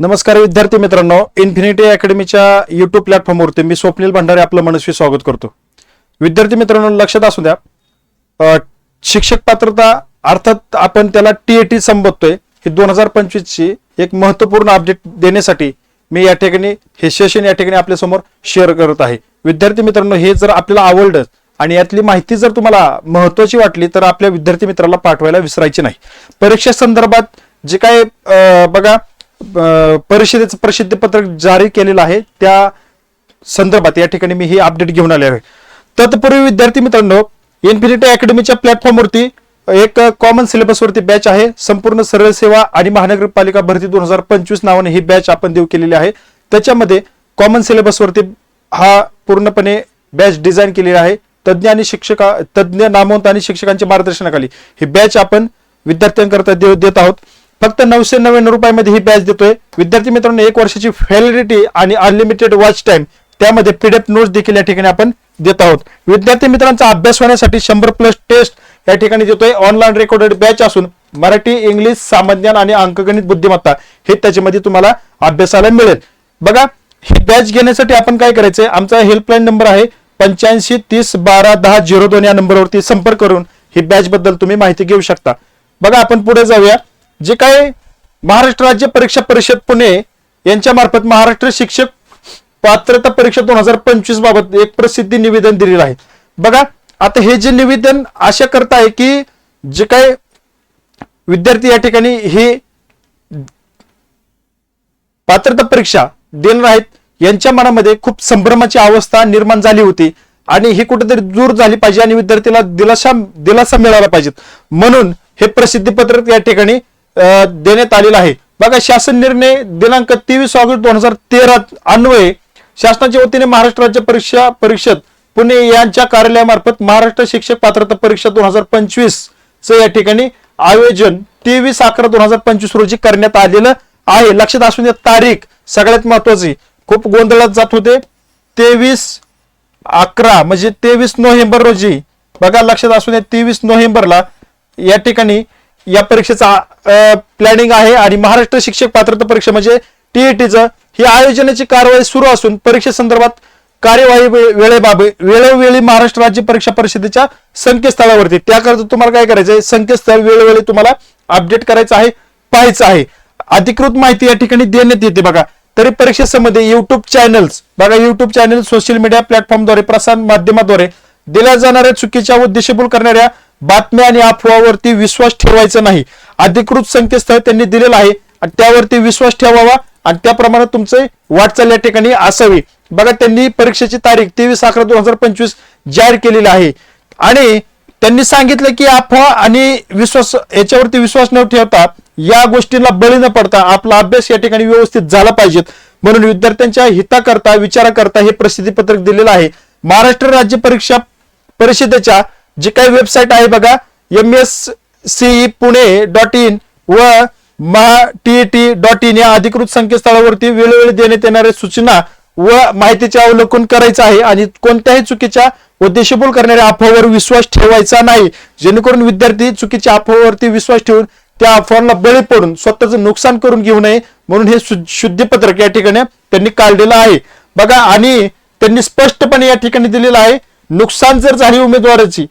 नमस्कार विद्यार्थी मित्रांनो इन्फिनिटी अकॅडमीच्या युट्यूब प्लॅटफॉर्मवरती मी स्वप्नील भंडारे आपलं मनस्वी स्वागत करतो. विद्यार्थी मित्रांनो लक्षात असू द्या शिक्षक पात्रता अर्थात आपण त्याला टी ए टी संबोधतोय ही दोन हजार पंचवीसची एक महत्त्वपूर्ण अपडेट देण्यासाठी मी या ठिकाणी हे सेशन या ठिकाणी आपल्यासमोर शेअर करत आहे. विद्यार्थी मित्रांनो हे जर आपल्याला आवडलं आणि यातली माहिती जर तुम्हाला महत्वाची वाटली तर आपल्या विद्यार्थी मित्राला पाठवायला विसरायची नाही. परीक्षा संदर्भात जे काय बघा परिषदेचं प्रसिद्ध पत्रक जारी केलेलं आहे. त्या संदर्भात या ठिकाणी मी ही अपडेट घेऊन आले आहे. तत्पूर्वी विद्यार्थी मित्रांनो इन्फिनिटी अकॅडमीच्या प्लॅटफॉर्मवरती एक कॉमन सिलेबसवरती बॅच आहे. संपूर्ण सरळ सेवा आणि महानगरपालिका भरती दोन हजार पंचवीस नावाने ही बॅच आपण देऊ केलेली आहे. त्याच्यामध्ये कॉमन सिलेबसवरती हा पूर्णपणे बॅच डिझाईन केलेली आहे. तज्ज्ञ आणि शिक्षका तज्ज्ञ नामवंत आणि शिक्षकांच्या मार्गदर्शनाखाली ही बॅच आपण विद्यार्थ्यांकरता देऊ देत आहोत. फक्त नऊशे नव्याण्णव रुपयामध्ये ही बॅच देतोय. विद्यार्थी मित्रांनो एक वर्षाची व्हॅलिडिटी आणि अनलिमिटेड वॉच टाइम त्यामध्ये पीडीएफ नोट्स देखील या ठिकाणी आपण देत आहोत. विद्यार्थी मित्रांचा अभ्यास होण्यासाठी शंभर प्लस टेस्ट या ठिकाणी देतोय. ऑनलाईन रेकॉर्डेड बॅच असून मराठी इंग्लिश सामान्य आणि अंकगणित बुद्धिमत्ता हे त्याच्यामध्ये तुम्हाला अभ्यासाला मिळेल. बघा ही बॅच घेण्यासाठी आपण काय करायचंय? आमचा हेल्पलाईन नंबर आहे पंच्याऐंशी तीस बारा दहा झिरो दोन या नंबरवरती संपर्क करून ही बॅच बद्दल तुम्ही माहिती घेऊ शकता. बघा आपण पुढे जाऊया. जे काय महाराष्ट्र राज्य परीक्षा परिषद पुणे यांच्या मार्फत महाराष्ट्र शिक्षक पात्रता परीक्षा दोन हजार पंचवीस बाबत एक प्रसिद्धी निवेदन दिलेलं आहे. बघा आता हे जे निवेदन आशा करता आहे की जे काय विद्यार्थी या ठिकाणी हे पात्रता परीक्षा देणार आहेत यांच्या मनामध्ये खूप संभ्रमाची अवस्था निर्माण झाली होती आणि ही कुठेतरी दूर झाली पाहिजे आणि विद्यार्थीला दिलासा दिलासा मिळाला पाहिजे. म्हणून हे प्रसिद्धी पत्रक या ठिकाणी देण्यात आलेलं आहे. बघा शासन निर्णय दिनांक तेवीस ऑगस्ट दोन हजार तेरा अन्वये शासनाच्या वतीने महाराष्ट्र राज्य परीक्षा परिषद पुणे यांच्या कार्यालयामार्फत महाराष्ट्र शिक्षक पात्रता परीक्षा दोन हजार पंचवीस च या ठिकाणी आयोजन तेवीस अकरा दोन हजार पंचवीस रोजी करण्यात आलेलं आहे. लक्षात असून द्या तारीख सगळ्यात महत्वाची खूप गोंधळात जात होते. तेवीस अकरा म्हणजे तेवीस नोव्हेंबर रोजी. बघा लक्षात असू द्या तेवीस नोव्हेंबरला या ठिकाणी या परीक्षेचा प्लॅनिंग आहे आणि महाराष्ट्र शिक्षक पात्रता परीक्षा म्हणजे टीईटीचं ही आयोजनाची कारवाई सुरू असून परीक्षेसंदर्भात कार्यवाही वे- वेळेबाबत वेळोवेळी महाराष्ट्र राज्य परीक्षा परिषदेच्या संकेतस्थळावरती. त्याकरता तुम्हाला काय करायचं आहे संकेतस्थळ वेळोवेळी तुम्हाला अपडेट करायचं आहे पाहायचं आहे. अधिकृत माहिती या ठिकाणी देण्यात येते बघा. तरी परीक्षेसंबंधी युट्यूब चॅनल्स बघा युट्यूब चॅनल सोशल मीडिया प्लॅटफॉर्मद्वारे प्रसार माध्यमाद्वारे दिल्या जाणाऱ्या चुकीच्या व दिशेभूल करणाऱ्या बातम्या आणि अफवावरती विश्वास ठेवायचा नाही. अधिकृत संकेतस्थळ त्यांनी दिलेलं आहे आणि त्यावरती विश्वास ठेवावा आणि त्याप्रमाणे तुमचे वाटचाल या ठिकाणी असावी. बघा त्यांनी परीक्षेची तारीख तेवीस अकरा दोन हजार पंचवीस जाहीर केलेली आहे. आणि त्यांनी सांगितलं की अफवा आणि विश्वास याच्यावरती विश्वास न ठेवता या गोष्टीला बळी न पडता आपला अभ्यास या ठिकाणी व्यवस्थित झाला पाहिजेत. म्हणून विद्यार्थ्यांच्या हिताकरता विचाराकरता हे प्रसिद्धी पत्रक दिलेलं आहे. महाराष्ट्र राज्य परीक्षा परिषदेच्या जी काही वेबसाईट आहे बघा M S C Pune dot in व Maha T T dot in या अधिकृत संकेतस्थळावरती वेळोवेळी देण्यात येणाऱ्या सूचना व माहितीचे अवलोकन करायचं आहे आणि कोणत्याही चुकीच्या व करणाऱ्या अफवावर विश्वास ठेवायचा नाही. जेणेकरून विद्यार्थी चुकीच्या अफवावरती विश्वास ठेवून त्या अफवांना बळी पडून स्वतःचं नुकसान करून घेऊ नये म्हणून हे शु- शुद्धीपत्रक या ठिकाणी त्यांनी काढलेलं आहे. बघा आणि त्यांनी स्पष्टपणे या ठिकाणी दिलेलं आहे नुकसान जर झाली उमेदवाराची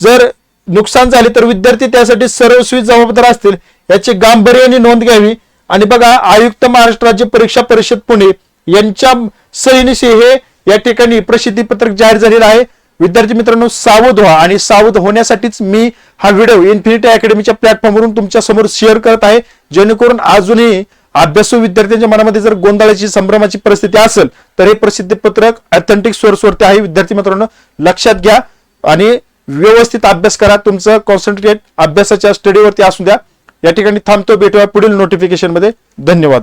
जर नुकसान झाले तर विद्यार्थी त्यासाठी सर्वस्वी जबाबदार असतील याची गांभीर्याने नोंद घ्यावी. आणि बघा आयुक्त महाराष्ट्र राज्य परीक्षा परिषद पुणे यांच्या सहीनिशी हे या ठिकाणी प्रसिद्धी पत्रक जाहीर झालेलं आहे. विद्यार्थी मित्रांनो सावध व्हा आणि सावध होण्यासाठीच मी हा व्हिडिओ इन्फिनिटी अकॅडमीच्या प्लॅटफॉर्मवरून तुमच्यासमोर शेअर करत आहे. जेणेकरून अजूनही अभ्यासू विद्यार्थ्यांच्या मनामध्ये जर गोंधळाची संभ्रमाची परिस्थिती असेल तर हे प्रसिद्धी पत्रक ऑथेंटिक सोर्सवरती आहे. विद्यार्थी मित्रांनो लक्षात घ्या. आणि व्यवस्थित अभ्यास करा. तुमचं कॉन्सन्ट्रेट अभ्यासाच्या स्टडीवरती असू द्या. या ठिकाणी थांबतो. भेटूया पुढील नोटिफिकेशनमध्ये धन्यवाद.